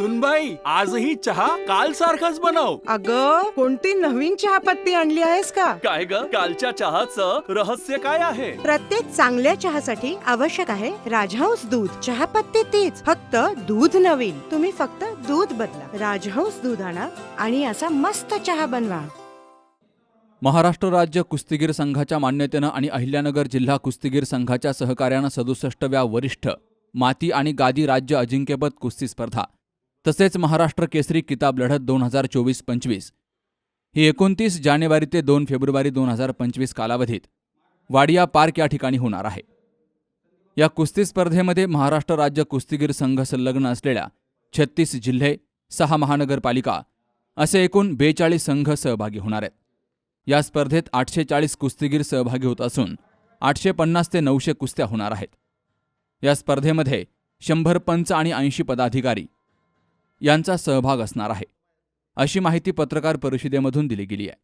सुनबाई आजही चहा काल सारखाच बनव. अग कोणती नवीन चहापत्ती आणली आहेस का? काय ग? कालच्या चहाचं रहस्य काय आहे? प्रत्येक चांगल्या चहासाठी आवश्यक आहे राजहंस दूध. चहापत्ती तीच फक्त दूध नवीन. तुम्ही फक्त दूध बदला. राजहंस दूध आणा आणि असा मस्त चहा बनवा. महाराष्ट्र राज्य कुस्तीगीर संघाच्या मान्यतेनं आणि अहिल्यानगर जिल्हा कुस्तीगीर संघाच्या सहकार्यानं सदुसष्टव्या वरिष्ठ माती आणि गादी राज्य अजिंक्यपद कुस्ती स्पर्धा. तसेच महाराष्ट्र केसरी किताब लढत दोन हजार चोवीस पंचवीस. ही एकोणतीस जानेवारी ते दोन फेब्रुवारी दोन हजार पंचवीस कालावधीत वाडिया पार्क या ठिकाणी होणार आहे. या कुस्ती स्पर्धेमध्ये महाराष्ट्र राज्य कुस्तीगीर संघ संलग्न असलेल्या छत्तीस जिल्हे सहा महानगरपालिका असे एकूण बेचाळीस संघ सहभागी होणार आहेत. या स्पर्धेत आठशे चाळीस कुस्तीगीर सहभागी होत असून आठशे पन्नास ते नऊशे कुस्त्या होणार आहेत. या स्पर्धेमध्ये शंभर पंच आणि ऐंशी पदाधिकारी यांचा सहभाग असणार आहे. अशी माहिती पत्रकार परिषदेमधून दिली गेली आहे.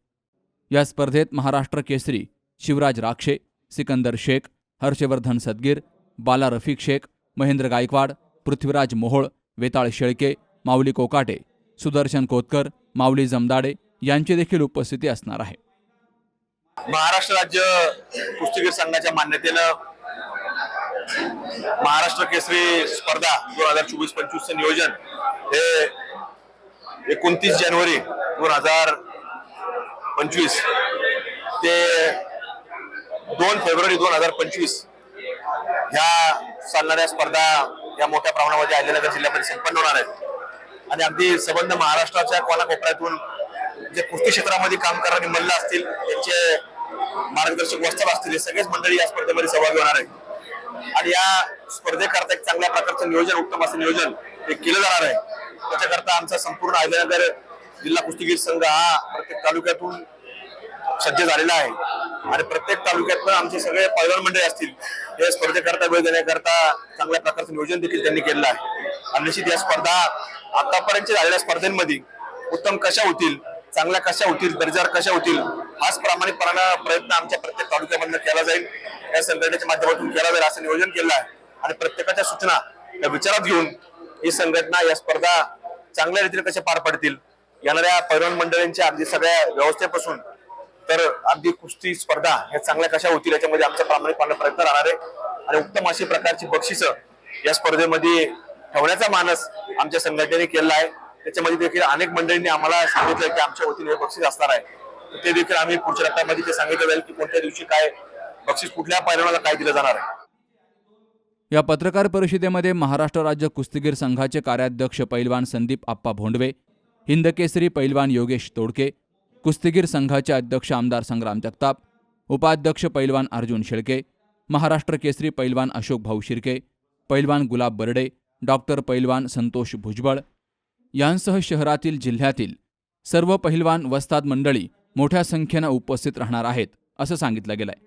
या स्पर्धेत महाराष्ट्र केसरी शिवराज राक्षे सिकंदर शेख हर्षवर्धन सदगीर बाला रफिक शेख महेंद्र गायकवाड पृथ्वीराज मोहोळ वेताळ शेळके माऊली कोकाटे सुदर्शन कोतकर माऊली जमदाडे यांची देखील उपस्थिती असणार आहे. महाराष्ट्र राज्य कुस्तीगीर संघाच्या मान्यतेनं महाराष्ट्र केसरी स्पर्धा दोन हजार चोवीस पंचवीसचं नियोजन हे एकोणतीस जानेवारी दोन हजार पंचवीस ते दोन फेब्रुवारी दोन हजार पंचवीस ह्या चालणाऱ्या स्पर्धा या मोठ्या प्रमाणामध्ये अहिल्यानगर जिल्ह्यामध्ये संपन्न होणार आहेत. आणि अगदी संबंध महाराष्ट्राच्या कोणाकोपऱ्यातून जे कुस्ती क्षेत्रामध्ये काम करणारे मल्ल असतील त्यांचे मार्गदर्शक वस्त्र असतील हे सगळेच मंडळी या स्पर्धेमध्ये सहभागी होणार आहेत. आणि या स्पर्धेकरता एक चांगल्या प्रकारचं नियोजन उत्तम असं नियोजन हे केलं जाणार आहे. त्याच्याकरता आमचा संपूर्ण अहिल्यानगर जिल्हा कुस्तीगीर संघ हा प्रत्येक तालुक्यातून सज्ज झालेला आहे. आणि प्रत्येक तालुक्यातनं आमचे सगळे पैलवान मंडळी असतील या स्पर्धेकरता वेळ देण्याकरता चांगल्या प्रकारचं नियोजन देखील त्यांनी केलेलं आहे. आणि निश्चित या स्पर्धा आतापर्यंत झालेल्या स्पर्धेमध्ये उत्तम कशा होतील चांगल्या कशा होतील दर्जावर कशा होतील हाच प्रामाणिकपणा प्रयत्न आमच्या प्रत्येक तालुक्यामधनं केला जाईल. या संघटनेच्या माध्यमातून केला जाईल असं नियोजन केलं आहे. आणि प्रत्येकाच्या सूचना या विचारात घेऊन ही संघटना या स्पर्धा चांगल्या रीतीने कशा पार पडतील येणाऱ्या पैलवान मंडळींच्या अगदी सगळ्या व्यवस्थेपासून तर अगदी कुस्ती स्पर्धा ह्या चांगल्या कशा होतील याच्यामध्ये आमचा प्रामाणिकपणे प्रयत्न राहणार आहे. आणि उत्तम अशी प्रकारची बक्षिसं या स्पर्धेमध्ये ठेवण्याचा मानस आमच्या संघटनेने केला आहे. त्याच्यामध्ये देखील अनेक मंडळींनी आम्हाला सांगितलं की आमच्या वतीने हे बक्षीस असणार आहे. ते देखील आम्ही पुढच्या टप्प्यामध्ये ते सांगितलं जाईल की कोणत्या दिवशी काय बक्षीस कुठल्या पैलवानाला काय दिलं जाणार आहे? या पत्रकार परिषदेमध्ये महाराष्ट्र राज्य कुस्तीगीर संघाचे कार्याध्यक्ष पैलवान संदीप आप्पा भोंडवे हिंदकेसरी पैलवान योगेश तोडके कुस्तीगीर संघाचे अध्यक्ष आमदार संग्राम जगताप उपाध्यक्ष पैलवान अर्जुन शेळके महाराष्ट्र केसरी पैलवान अशोक भाऊ शिर्के पैलवान गुलाब बर्डे डॉक्टर पैलवान संतोष भुजबळ यांसह शहरातील जिल्ह्यातील सर्व पहिलवान वस्ताद मंडळी मोठ्या संख्येनं उपस्थित राहणार आहेत असं सांगितलं गेलंय.